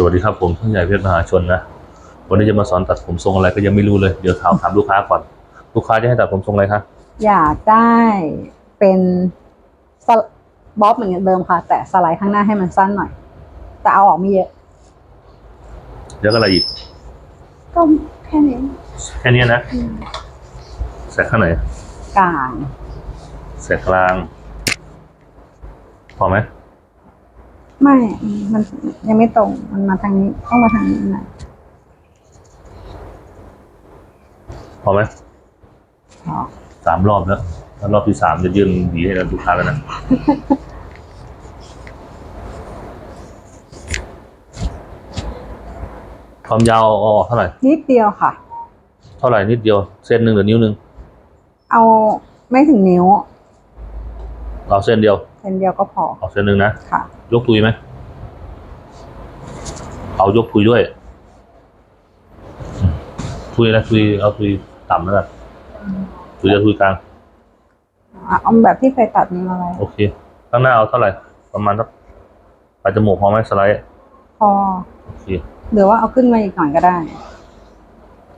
สวัสดีครับผมท่านใหญ่เพชรมหาชนนะ วันนี้จะมาสอนตัดผมทรงอะไรก็ยังไม่รู้เลย เดี๋ยวถามถามลูกค้าก่อน ลูกค้าจะให้ตัดผมทรงอะไรคะ อยากได้เป็นสลบ๊อบเหมือนเดิมค่ะ แต่สไลด์ข้างหน้าให้มันสั้นหน่อย แต่เอาออกไม่เยอะเดี๋ยวก็อะไรอีก ก็แค่นี้แค่นี้นะแสกข้างไหน กลางแสกกลาง พอไหม ไม่ มันยังไม่ตรง มันมาทางนี้ ต้องมาทางนี้หน่อยพอไหมอ๋อสามรอบแล้วแล้วรอบที่สามจะยืนหวีให้เราลูกค้าแล้วนะ ความยาวเอาออกเท่าไหร่ นิดเดียวค่ะ เท่าไหร่นิดเดียว เส้นหนึ่งหรือนิ้วหนึ่ง เอาไม่ถึงนิ้วเอาเส้นเดียวเส้นเดียวก็พอเอาเส้นหนึ่งนะค่ะ ยกทุยไหมเอายกทุยด้วยทุยนะทุยเอาทุยต่ำแล้วกันทุยจะทุยกลางเอาแบบที่เคยตัดนี้อะไรโอเคข้างหน้าเอาเท่าไหร่ ประมาณสักปลายจมูกพอไหมสไลด์พอโอเคหรือว่าเอาขึ้นมาอีกหน่อยก็ได้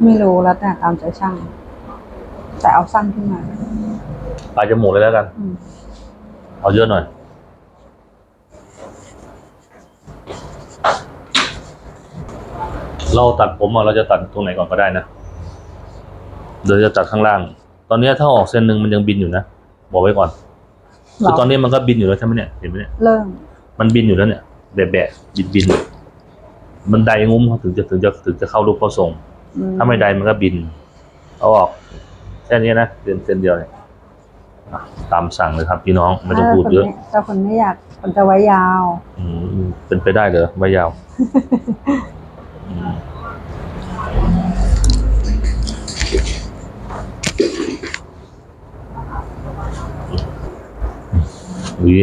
ไม่รู้แล้วแต่ตามใจช่าง แต่เอาสั้นขึ้นมาปลายจมูกเลยแล้วกันอืม เอาเยอะหน่อย เราตัดผมอะเราจะตัดตรงไหนก่อนก็ได้นะเดี๋ยวจะตัดข้างล่าง ตอนนี้ถ้าออกเส้นหนึ่งมันยังบินอยู่นะ บอกไว้ก่อนคือตอนนี้มันก็บินอยู่แล้วใช่ไหมเนี่ยเห็นไหมเนี่ยเริ่มมันบินอยู่แล้วเนี่ยแบะแบะบินบินมันไดงุ้มเขาถึงจะถึงจะถึงจะเข้ารูปเข้าทรงอืถ้าไม่ไดมันก็บิน เอาออกแค่นี้นะเส้นเส้นเดียวเนี่ยอะ ตามสั่งเลยครับพี่น้องไม่ต้องพูดเยอะถ้าคนไม่อยากคนจะไว้ยาวอืมเป็นไปได้เหรอไม่ยาวอืมหวี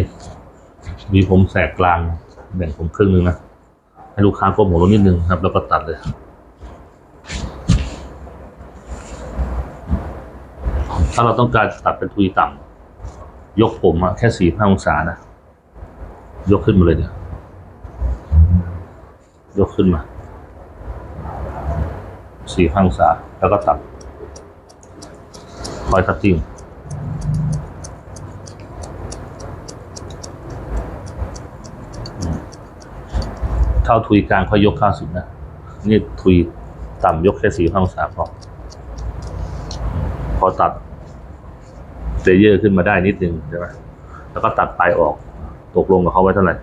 หวีผมแสกกลางแบ่งผมครึ่งหนึงนะให้ลูกค้าก้มหัวลงนิดนึงครับ แล้วก็ตัดเลย ถ้าเราต้องการตัดเป็นทุยต่ำยกผมอะแค่สี่ห้าองศานะ ยกขึ้นมาเลยเนี่ย ยกขึ้นมาสี่ห้าองศา แล้วก็ตัดคอยคัตติ้งเท่าทุยกลางค่อยยกข้าสุดนะ นี่ทุยต่ำยกแค่สี่ห้าองศาพอพอตัด เลเยอร์ขึ้นมาได้นิดนึงใช่ไหมแล้วก็ตัดปลายออก ตกลงกับเขาไว้เท่าไหร่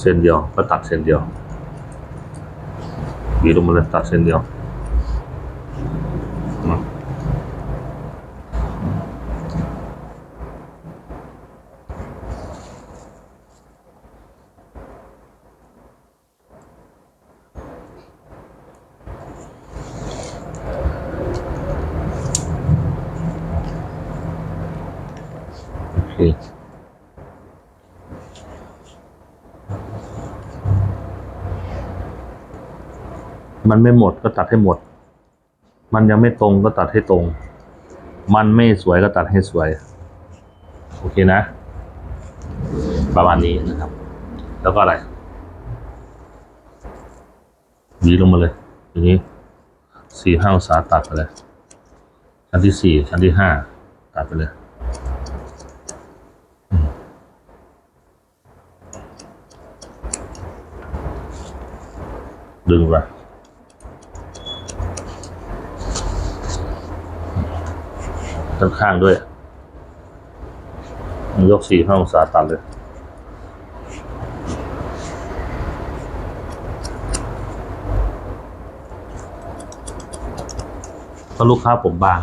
เส้นเดียว ก็ตัดเส้นเดียวหวีลงมาเลยตัดเส้นเดียว มันไม่หมดก็ตัดให้หมด มันยังไม่ตรงก็ตัดให้ตรง มันไม่สวยก็ตัดให้สวย โอเคนะ ประมาณนี้นะครับ แล้วก็อะไรหวีลงมาเลย อย่างนี้สี่ห้าองศาตัดไปเลย ชั้นที่สี่ชั้นที่ห้าตัดไปเลย ดึงไปด้านข้างด้วย ยกสี่ห้าองศาตัดเลย ถ้าลูกค้าผมบาง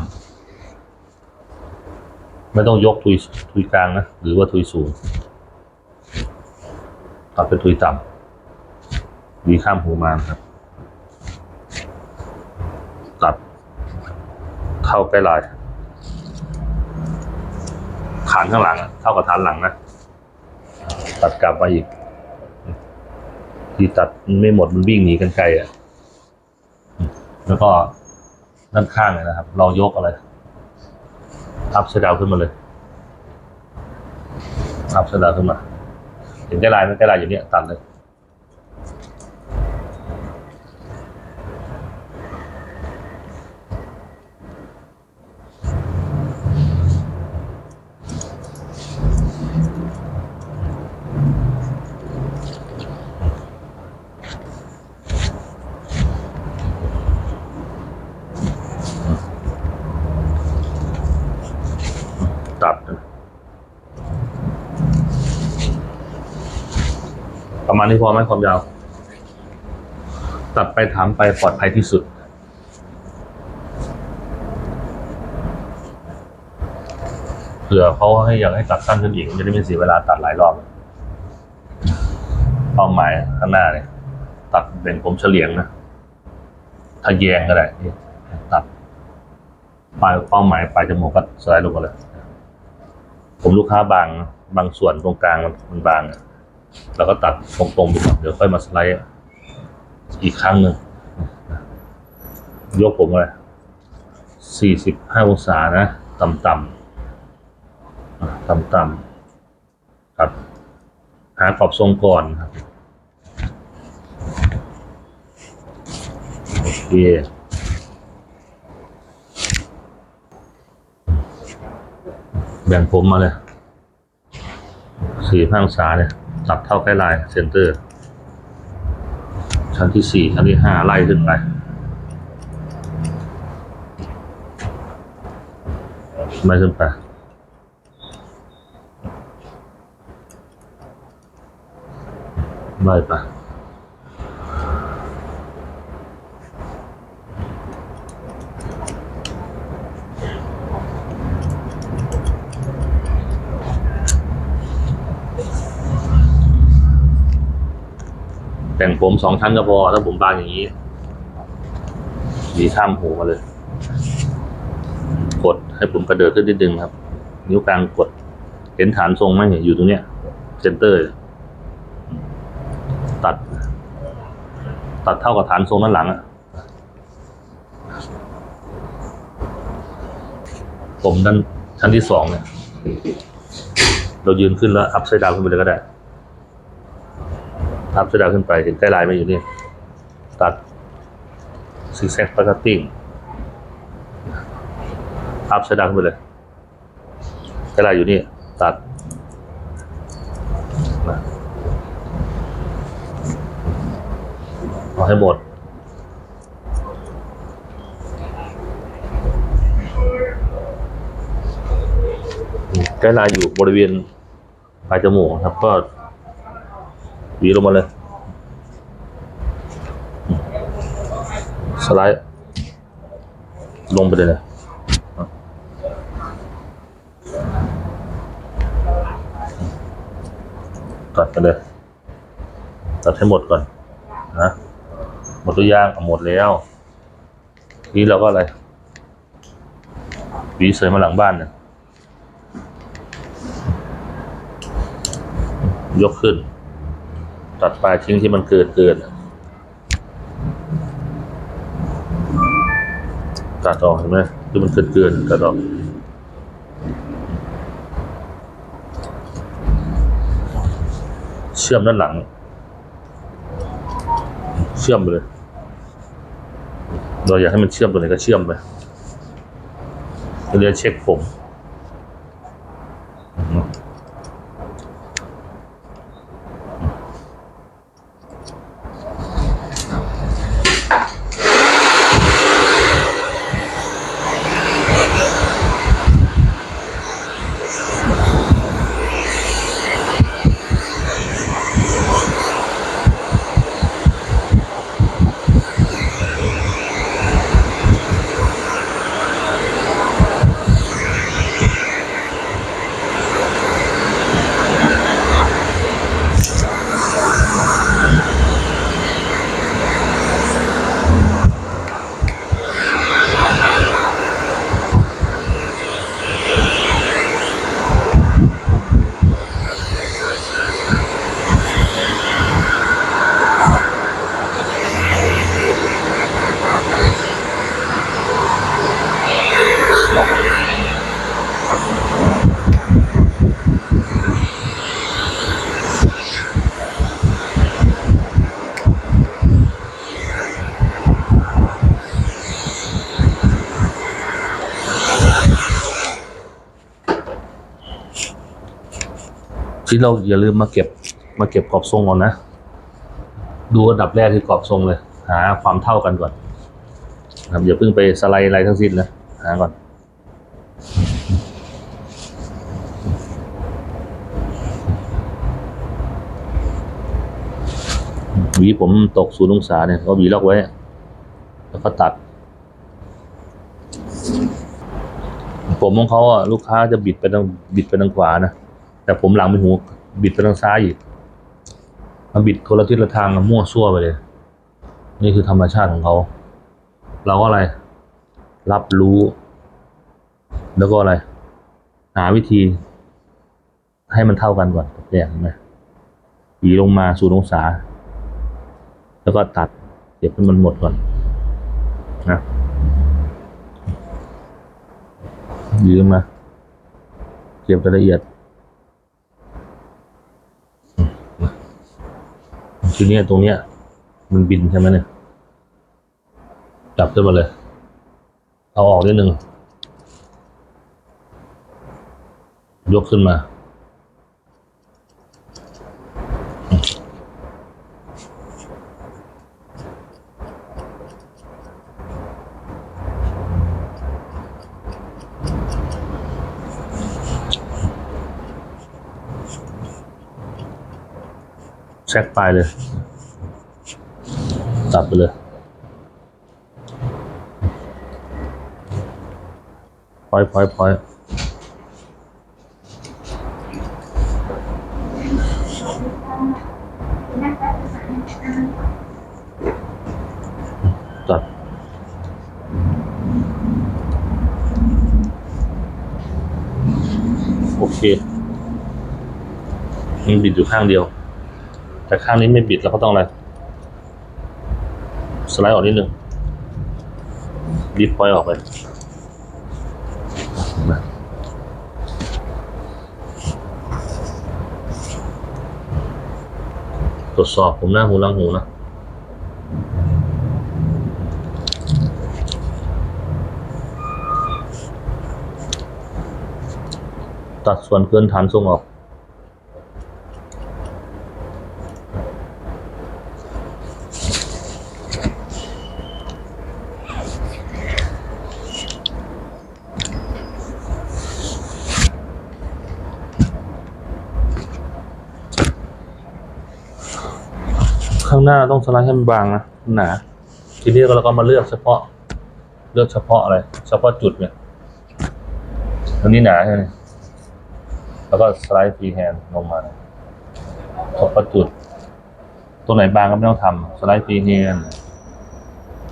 ไม่ต้องยกทุยทุยกลางนะ หรือว่าทุยสูงตัดเป็นทุยต่ำ ดีข้ามหูมานครับ ตัดเท่าใกล้ลายฐานข้างหลังเท่ากับฐานหลังนะตัดกลับมาอีก ที่ตัดมันไม่หมดมันวิ่งหนีกันไกลอะแล้วก็ด้านข้างนะครับ เรายกอะไรอัพเสดาวขึ้นมาเลยอัพเสดาวขึ้นมาเห็นได้ลายไหมได้ลายอย่างเนี้ยตัดเลย มาณนี้พอไหมความยาว ตัดไปถามไปปลอดภัยที่สุด เผื่อเขาให้อยากให้ตัดสั้นขึ้นอีกจะได้ไม่เสียเวลาตัดหลายรอบเป้าหมายข้างหน้าเนี่ย ตัดเป็นผมเฉลียงนะถ้าแยงก็ได้ตัดปลายเป้าหมายปลายจมูกก็สไลด์ลงมาเลย ผมลูกค้าบางบางส่วนตรงกลางมันบางอะ แล้วก็ตัดตรงๆไปก่อนเดี๋ยวค่อยมาสไลด์อีกครั้งหนึ่งยกผมเลยสี่สิบห้าองศานะ ต่ำๆต่ำต่ำๆครับ หากรอบทรงก่อนครับโอเคแบ่งผมมาเลยสี่พังษาเนี่ย ตัดเท่าใกล้ลายเซนเตอร์ ชั้นที่สี่ชั้นที่ห้าไล่ขึ้นไปไล่ขึ้นไปไล่ไป ผมสองชั้นก็พอถ้าผมบางอย่างนี้ดีข้ามหูมาเลย กดให้ผมกระเดิดขึ้นนิดนึงครับ นิ้วกลางกด เห็นฐานทรงไหมเนี่ยอยู่ตรงเนี้ยเซนเตอร์ ตัด ตัดเท่ากับฐานทรงด้านหลังอะผมด้านชั้นที่สองเนี่ย เรายืนขึ้นแล้วอัพไซด์ดาวขึ้นไปเลยก็ได้ อัพไซด์ดาวขึ้นไปเห็นใกล้ลายไหมาอยู่นี่ตัดซิกแซกปาร์ติ้งอัพไซด์ดาวขึ้นไปเลยใกล้ลายอยู่นี่ตัดเอาให้หมดใกล้ลายอยู่บริเวณปลายจมูกครับก็ หวีลงมาเลย สไลด์ ลงไปเลยนะตัดไปเลย ตัดให้หมดก่อนนะหมดตัวอยางหมดแล้ว นี่เราก็อะไรหวีเสยมาหลังบ้านเนี่ยยกขึ้น ตัดปลายทิ้งที่มันเกินเกินตัดออกเห็นไหมที่มันเกินเกินตัดออกเชื่อมด้านหลัง เชื่อมไปเลย เราอยากให้มันเชื่อมตัวไหนก็เชื่อมไปเรียกเช็คผม ที่เราอย่าลืมมาเก็บมาเก็บกรอบทรงก่อนนะ ดูอันดับแรกคือกรอบทรงเลย หาความเท่ากันก่อนครับอย่าเพิ่งไปสไลด์อะไรทั้งสิ้นนะหาก่อนหวีผมตกศูนย์องศาเนี่ยก็หวีล็อกไว้ แล้วก็ตัด ผมของเขาอะลูกค้าจะบิดไปทางบิดไปทางขวานะ แต่ผมหลังเป็นหูบิดไปทางซ้ายอีกมาบิดคนละทิศละทางมั่วซั่วไปเลย นี่คือธรรมชาติของเขา เราก็อะไร รับรู้ แล้วก็อะไร หาวิธี ให้มันเท่ากันก่อนเนี่ยเห็นไหมหวีลงมาศูนย์องศา แล้วก็ตัดเก็บให้มันหมดก่อนนะหวีลงมาเก็บรายละเอียดอืมมา ทีเนี้ยตรงเนี้ย มันบินใช่ไหมเนี่ย จับขึ้นมาเลย เอาออกนิดนึง ยกขึ้นมา แช็กปเลย ตัดไปเลยพอยพอยพอยตัดโอเคมันบิดอยู่ข้างเดียว แต่ข้างนี้ไม่บิดแล้วก็ต้องอะไร สไลด์ออกนิดนึงรีบปล่อยออกไปตรวจสอบผมหน้าหูลังหูนะตัดส่วนเกินฐานทรงออก ข้างหน้าต้องส ไลด์ให้มันบางนะหนาทีนี้เราก็มาเลือกเฉพาะ เลือกเฉพาะอะไร เฉพาะจุดเนี่ยตรงนี้หนาใช่ไหมแล้วก็สไลด์ฟรีแฮนด์ลงมาเฉพาะจุด ตัวไหนบางก็ไม่ต้องทำสไลด์ฟรีแฮนด์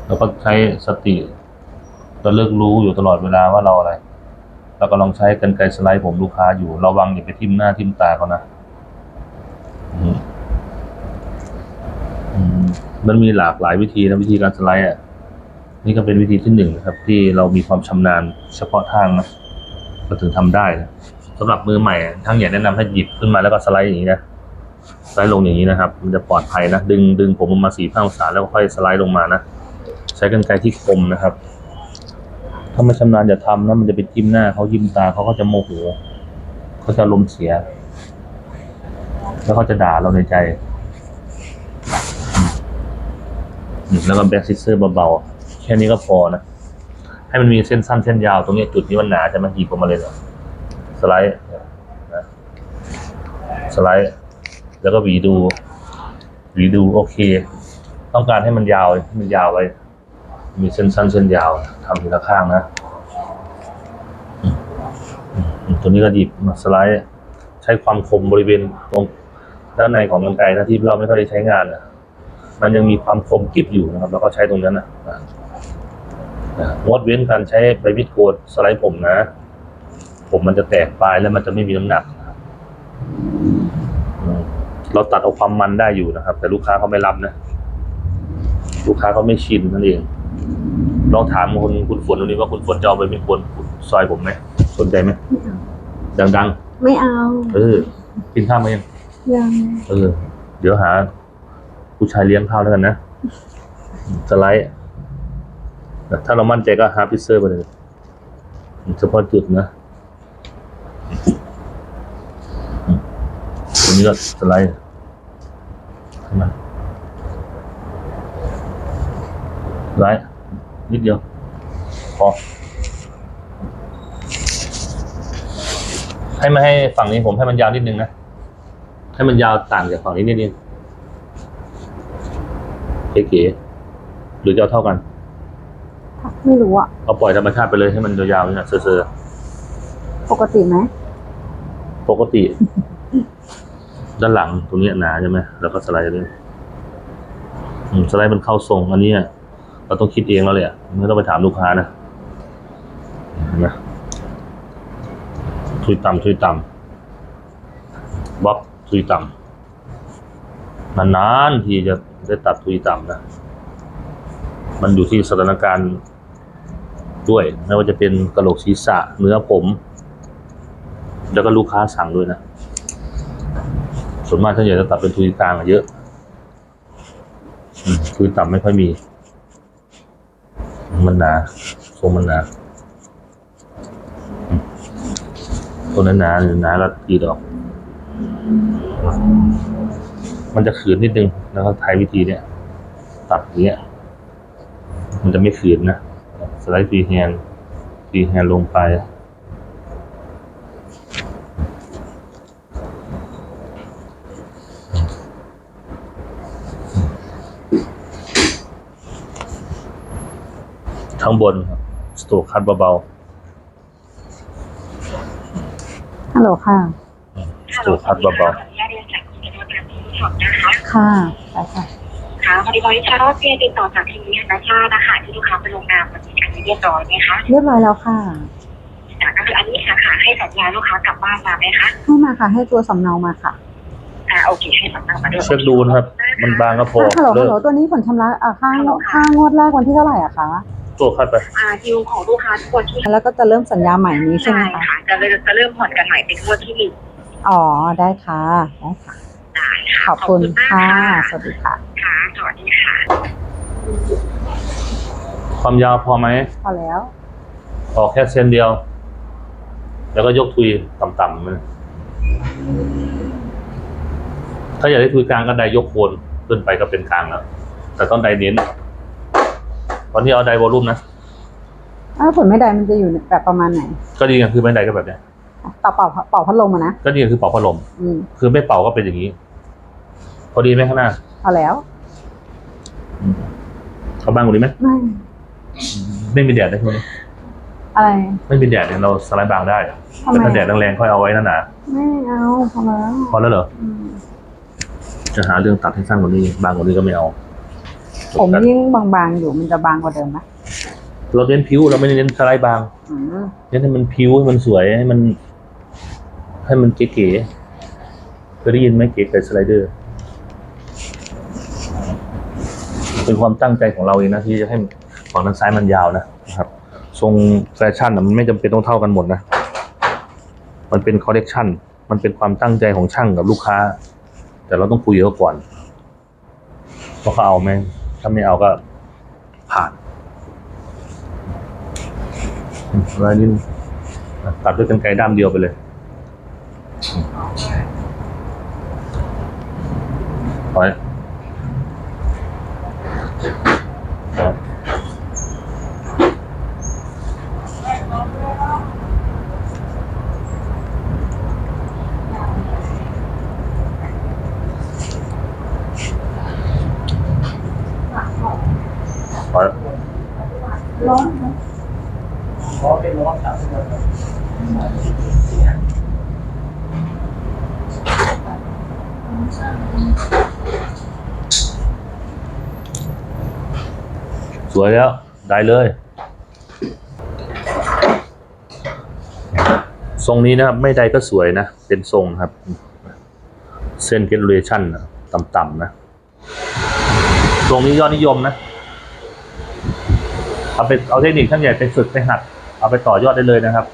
แล้วก็ใช้สติเราเลือกรู้อยู่ตลอดเวลาว่าเราอะไรเราก็ลองใช้กันไกรสไลด์ผมลูกค้าอยู่ระวังอย่าไปทิ่มหน้าทิ่มตาเขานะอืม อื มันมีหลากหลายวิธีนะวิธีการสไลด์อะนี่ก็เป็นวิธีที่หนึ่งนะครับ ที่เรามีความชำนาญเฉพาะทางนะเราถึงทำได้นะสำหรับมือใหม่ทั้งอยากแนะนำให้หยิบขึ้นมาแล้วก็สไลด์อย่างนี้นะสไลด์ลงอย่างนี้นะครับ มันจะปลอดภัยนะดึงดึงผมออกมาสี่ห้าองศาแล้วค่อยสไลด์ลงมานะใช้กรรไกรที่คมนะครับ ถ้าไม่ชำนาญอย่าทำนะมันจะไปจิ้มหน้าเขายิ้มตาเขาก็จะโมโหเขาจะลมเสีย แล้วเขาจะด่าเราในใจ อืม แล้วก็แบ็กซิสเซอร์เบาๆ แค่นี้ก็พอนะ ให้มันมีเส้นสั้นเส้นยาวตรงนี้จุดนี้มันหนาจะมาหยิบออกมาเลยเหรอสไลด์นะสไลด์ แล้วก็หวีดูหวีดูโอเค ต้องการให้มันยาวให้มันยาวไว้มีเส้นสั้นเส้นยาวทำทีละข้างนะตัวนี้ก็หยิบมาสไลด์ ใช้ความคมบริเวณตรงด้านในของกรรไกรนะที่เราไม่ค่อยได้ใช้งานนะ มันยังมีความคมกริบอยู่นะครับ แล้วก็ใช้ตรงนั้นนะนะนะงดเว้นการใช้ใบมิดโกนสไลด์ผมนะ ผมมันจะแตกปลายแล้วมันจะไม่มีน้ำหนักอืมเราตัดเอาความมันได้อยู่นะครับ แต่ลูกค้าเขาไม่รับนะ ลูกค้าเขาไม่ชินนั่นเองลองถามคุณคุณฝนดูนี้ว่าคุณฝนจะเอาใบมิดโกนซอยผมไหมสนใจไหมดังไม่เอาๆเออ กินข้าวมายังยังเออ เดี๋ยวหา ผู้ชายเลี้ยงข้าวแล้วกันนะ สไลด์ ถ้าเรามั่นใจก็หาร์พิเซอร์ไปเลยเฉพาะจุดนะตรงนี้ก็สไลด์ขึ้นมาสไลด์นิดเดียว พอ ให้มาให้ฝั่งนี้ผมให้มันยาวนิดนึงนะ ให้มันยาวต่างจากฝั่งนี้นิดนึง เก๋ๆหรือจะเอาเท่ากัน ไม่รู้อะเอาปล่อยธรรมชาติไปเลยให้มันยาวๆเนี่ยเซอร์ปกติไหมๆปกติ ด้านหลังตรงนี้หนาใช่ไหมแล้วก็สไลด์เลยอืมสไลด์มันเข้าทรงอันนี้อะเราต้องคิดเองแล้วเลยอะไม่ต้องไปถามลูกค้านะเห็นไหมทุยต่ำทุยต่ำบ๊อบทุยต่ำนานๆทีจะ ได้ตัดทุยต่ำนะ มันอยู่ที่สถานการณ์ด้วย ไม่ว่าจะเป็นกระโหลกศีรษะเนื้อผม แล้วก็ลูกค้าสั่งด้วยนะ ส่วนมากถ้าอยากจะตัดเป็นทุยกลางเยอะอทุยต่ำไม่ค่อยมี มันหนาทรงมันหนาตัวนั้นหนาหรือหนาก็ตีดออก มันจะขืนนิดนึง แล้วก็ใช้วิธีเนี้ยตัดอย่างเงี้ย มันจะไม่ขืนนะสไลด์ฟรีแฮนด์ฟรีแฮนด์ลงไปข้างบนครับสโตรกคัดเบาฮัลโหลค่ะๆสโตรกคัดเบาขออนุญาตเรียนจากคุณธนาการที่สอบนะ คะค่ะได้ค่ะค่ะพอดีบริษัทรอดเพียติดต่อจากทีมงานนาชาตินะคะที่ลูกค้าไปลงนามบันทึกอันนี้เรียบร้อยไหมคะเรียบร้อยแล้วค่ะแต่ก็คืออันนี้ค่ะค่ะให้สัญญาลูกค้ากลับบ้านมาไหมคะให้มาค่ะ ให้ตัวสำเนามาค่ะอ่าโอเคให้สำเนามาด้วยๆเช็คดูนะครับ มันบางก็พอฮัลโหลฮัเลิลกโหลตัวนี้ผลชำระอ่าค่างค่างวดแรกวันที่เท่าไหร่อะคะสโตรกคัดไปอ่าดิวของลูกค้าทุกคนที่แล้วก็จะเริ่มสัญญาใหม่นี้ใช่ไหมคะค่ะจะเริ่มจะเริ่มผ่อนกันใหม่เป็นงวดที่หนึ่งอ๋อได้ค่ะได้ค่ะได้ค่ะ ขอบคุณมากค่ะค่ะ สวัสดีค่ะ ค่ะ สวัสดีค่ะ ความยาวพอไหมพอแล้ว ออกแค่เส้นเดียว แล้วก็ยกทุยต่ำๆมันถ้าอยากได้ทุยกลางก็ไดยกโคนขึ้นไปก็เป็นกลางแล้ว แต่ต้องไดเน้นตอนที่เอาไดวอลลุ่มนะถ้าผลไม่ได้มันจะอยู่แบบประมาณไหน ก็ดีกันคือไม่ไดก็แบบเนี้ยเป่าเป่าเป่าพัดลมอะนะ ก็ดีกันคือเป่าพัดลม อืม คือไม่เป่าก็เป็นอย่างนี้พ อดีไหมข้างหน้าพอแล้ว เขาบ้างกว่านี้ไหมไม่ ไม่มีแดดได้ไหมอะไร ไม่มีแดดเนี่ยเราสไลด์บางได้ทำแต่ไมถ้าแดดแรงๆค่อยเอาไว้นั่นนะไม่เอาพอแล้วพอแล้วเหรออืมจะหาเรื่องตัดให้สั้นกว่านี้บางกว่านี้ก็ไม่เอาผมยิ่งบางๆอยู่มันจะบางกว่าเดิมไหมเราเน้นผิวเราไม่ได้เน้นสไลด์บาง อืมเน้นให้มันผิวให้มันสวยให้มัน ให้มันเก๋ๆเคยได้ยินไหมเก๋ไก่สไลเดอร์ เป็นความตั้งใจของเราเองนะที่จะให้ฝั่งด้านซ้ายมันยาวนะครับทรงแฟชั่นน่ะมันไม่จำเป็นต้องเท่ากันหมดนะมันเป็นคอลเลกชันมันเป็นความตั้งใจของช่างกับลูกค้า แต่เราต้องคุยกับเขาก่อนว่าเขาเอาไหมถ้าไม่เอาก็ผ่านรายนี้ตัดด้วยกันไกด้ามเดียวไปเลยไห แล้วสวยแล้ว ได้เลย ทรงนี้นะครับ ไม่ใดก็สวยนะ เป็นทรงครับ เส้นเกลเลชั่นต่ำๆนะ ทรงนี้ยอดนิยมนะ เอาไปเอาเทคนิคท่านใหญ่ไปฝึกไปหัดเอาไปต่อยอดได้เลยนะครับ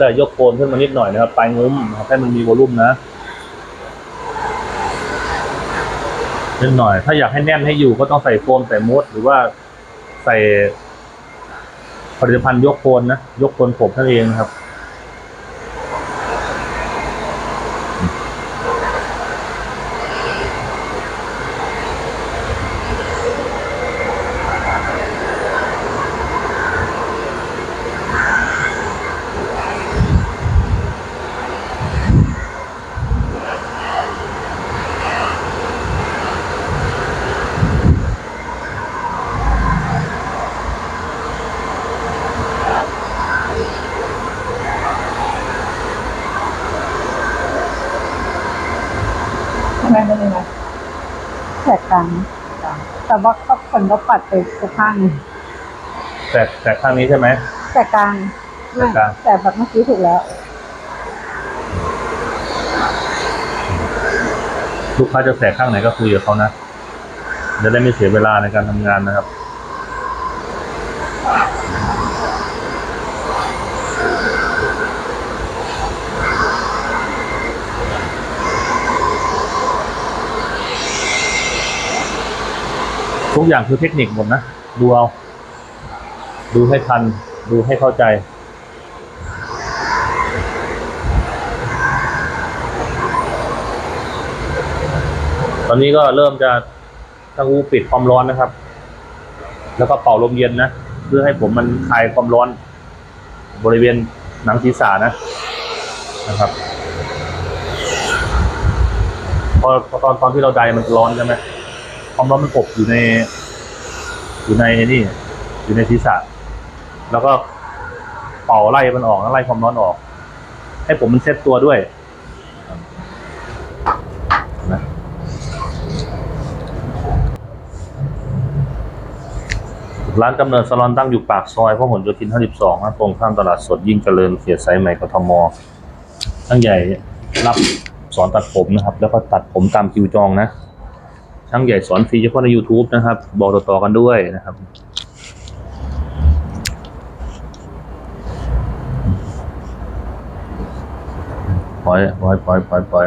็ได้ยกโคนขึ้นมานิดหน่อยนะครับปลายงุ้มนะครับให้มันมีวอลลุ่มนะนิดหน่อย ถ้าอยากให้แน่นให้อยู่ก็ต้องใส่โฟมใส่มูดหรือว่าใส่ผลิตภัณฑ์ยกโคนนะ ยกโคนผมนั่นเองนะครับ ทำไมเป็นยังไงแต กกลางแต่ว่าก็คนก็ปัดไปทุกข้างไงแต่แต่ข้างนี้ใช่ไหม แตกกลางไม่แตกกลาง แต่แบบเมื่อกี้ถูกแล้ว ลูกค้าจะแสกข้างไหนก็คุยกับเขานะจะได้ไม่เสียเวลาในการทำงานนะครับ ทุกอย่างคือเทคนิคหมดนะ ดูเอา ดูให้ทัน ดูให้เข้าใจ ตอนนี้ก็เริ่มจะทั้งอูปิดความร้อนนะครับ แล้วก็เป่าลมเย็นนะ เพื่อให้ผมมันคลายความร้อน บริเวณหนังศีรษะนะนะครับพอพอตอนตอนที่เราไดมันร้อนใช่ไหม ความร้อนมันอบอยู่ใน อยู่ในนี่ อยู่ในศีรษะ แล้วก็เป่าไล่มันออกแล้วไล่ความร้อนออก ให้ผมมันเซ็ตตัวด้วยนะร้านกำเนิดสลอนตั้งอยู่ปากซอยพหลโยธิน 52นะตรงข้ามตลาดสดยิ่งเจริญเขตสายใหม่กทมช่างใหญ่รับสอนตัดผมนะครับ แล้วก็ตัดผมตามคิวจองนะ ช่างใหญ่สอนฟรีเฉพาะใน YouTube นะครับ บอกต่อๆกันด้วยนะครับปล่อยปล่อยปล่อยปล่อยปล่อย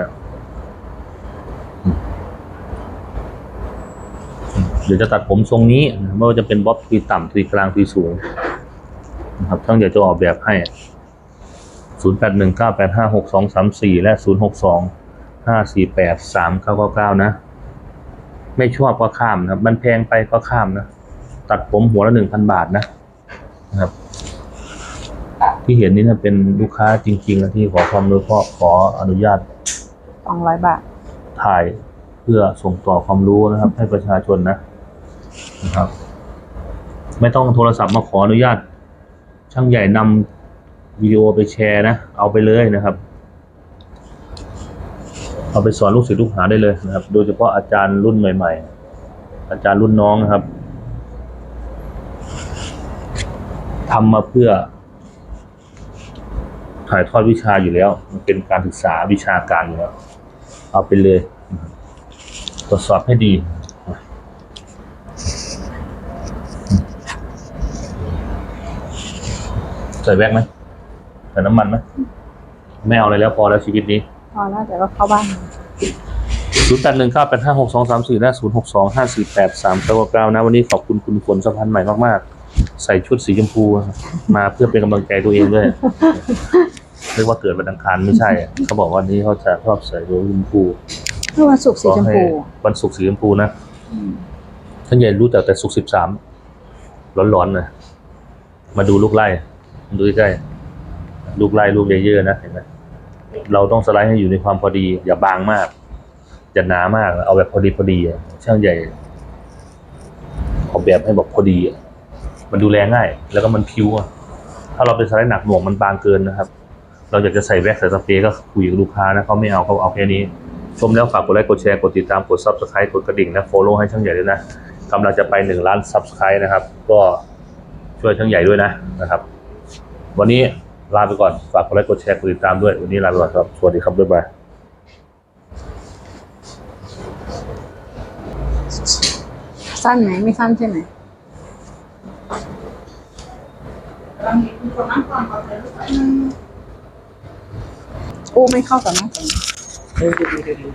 เดี๋ยวจะตัดผมทรงนี้ไม่ว่าจะเป็นบ๊อบทีต่ำทีกลางทีสูงนะครับช่างเดี๋ยวจะออกแบบให้ 0 8 1 9 8 5 6 2 3 4 และ 0 6 2 5 4 8 3 9 9 9 นะ ไม่ชอบก็ข้ามนะครับ มันแพงไปก็ข้ามนะ ตัดผมหัวละหนึ่งพันบาทนะนะครับ ที่เห็นนี่นะเป็นลูกค้าจริงๆนะที่ขอความรู้เพราะขออนุญาตสองร้อยบาท ถ่ายเพื่อส่งต่อความรู้นะครับ ให้ประชาชนนะนะครับ ไม่ต้องโทรศัพท์มาขออนุญาต ช่างใหญ่นำวิดีโอไปแชร์นะ เอาไปเลยนะครับ เอาไปสอนลูกศิษย์ลูกหาได้เลยนะครับ โดยเฉพาะอาจารย์รุ่นใหม่ ๆ อาจารย์รุ่นน้องนะครับทำมาเพื่อ ถ่ายทอดวิชาอยู่แล้ว มันเป็นการศึกษาวิชาการอยู่แล้ว เอาไปเลย ตรวจสอบให้ดีใส่แว็กไหมใส่น้ำมันไหมไม่เอาอะไรแล้วพอแล้วชีวิตนี้ พอแล้วเดี๋ยวก็เข้าบ้านศูนย์แปดหนึ่งเก้าแปดห้าหกสองสามสี่และศูนย์หกสองห้าสี่แปดสามเก้าเก้านะ วันนี้ขอบคุณคุณฝนสะพานใหม่มากๆ ใส่ชุดสีชมพูนะครับมาเพื่อเป็นกำลังใจตัวเองด้วยเรียกว่าเกิดวันอังคารไม่ใช่อะเขาบอกว่านี้เขาจะชอบใส่ตัวชมพูเมื่อวันศุกร์สีชมพูก็ให้วันศุกร์สีชมพูนะท่านใหญ่รู้แต่แต่ศุกร์สิบสามร้อนๆนะมาดูลูกไล่ดูใกล้ๆลูกไล่ลูกเลเยอร์นะเห็นไหม เราต้องสไลด์ให้อยู่ในความพอดี อย่าบางมาก อย่าหนามาก เอาแบบพอดีพอดีอะช่างใหญ่ออกแบบให้บอกพอดีอะมันดูแลง่าย แล้วก็มันพิ้วอะถ้าเราเป็นสไลด์หนักหน่วงมันบางเกินนะครับ เราอยากจะใส่แว็กซ์ใส่สเปรย์ก็คุยกับลูกค้านะเขาไม่เอาเขาเอาแค่นี้ ชมแล้วฝากกดไลค์กดแชร์กดติดตามกด subscribe กดกระดิ่งนะ follow ให้ช่างใหญ่ด้วยนะกำลังจะไปหนึ่งล้าน subscribe นะครับ ก็ช่วยช่างใหญ่ด้วยนะนะครับ วันนี้ ลาไปก่อน ฝากกดไลค์กดแชร์กดติดตามด้วย วันนี้ลาไปก่อนครับ สวัสดีครับบ๊ายบายสั้นไหมไม่สั้นใช่ไหมอู้ไม่เข้ากับน้องผมดูดูดูดูดู